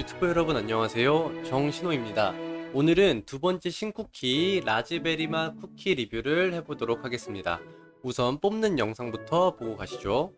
유튜브 여러분 안녕하세요. 정신호입니다. 오늘은 두 번째 신쿠키 라즈베리 맛 쿠키 리뷰를 해보도록 하겠습니다. 우선 뽑는 영상부터 보고 가시죠.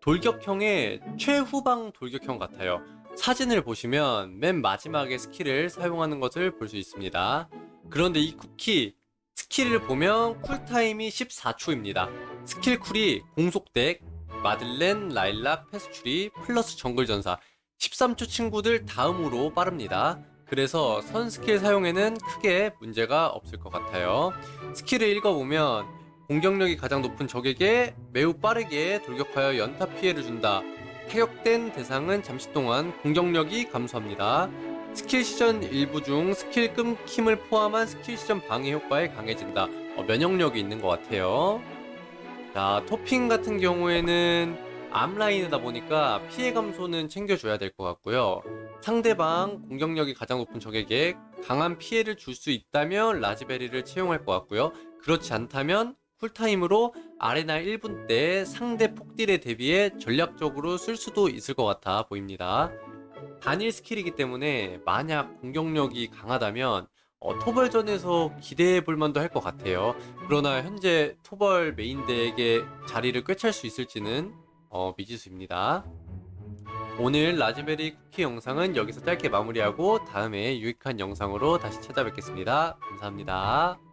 돌격형의 최후방 돌격형 같아요. 사진을 보시면 맨 마지막에 스킬을 사용하는 것을 볼 수 있습니다. 그런데 이 쿠키 스킬을 보면 쿨타임이 14초입니다. 스킬 쿨이 공속덱, 마들렌, 라일락, 페스츄리, 플러스 정글 전사 13초 친구들 다음으로 빠릅니다. 그래서 선 스킬 사용에는 크게 문제가 없을 것 같아요. 스킬을 읽어보면 공격력이 가장 높은 적에게 매우 빠르게 돌격하여 연타 피해를 준다. 타격된 대상은 잠시 동안 공격력이 감소합니다. 스킬 시전 일부 중 스킬 끊김을 포함한 스킬 시전 방해 효과에 강해진다. 어, 면역력이 있는 것 같아요. 자, 토핑 같은 경우에는 암라인이다 보니까 피해 감소는 챙겨줘야 될 것 같고요. 상대방 공격력이 가장 높은 적에게 강한 피해를 줄 수 있다면 라즈베리를 채용할 것 같고요. 그렇지 않다면 쿨타임으로 아레나 1분 때 상대 폭딜에 대비해 전략적으로 쓸 수도 있을 것 같아 보입니다. 단일 스킬이기 때문에 만약 공격력이 강하다면 어, 토벌전에서 기대해 볼 만도 할 것 같아요. 그러나 현재 토벌 메인 덱의 자리를 꿰찰 수 있을지는 어, 미지수입니다. 오늘 라즈베리 쿠키 영상은 여기서 짧게 마무리하고 다음에 유익한 영상으로 다시 찾아뵙겠습니다. 감사합니다.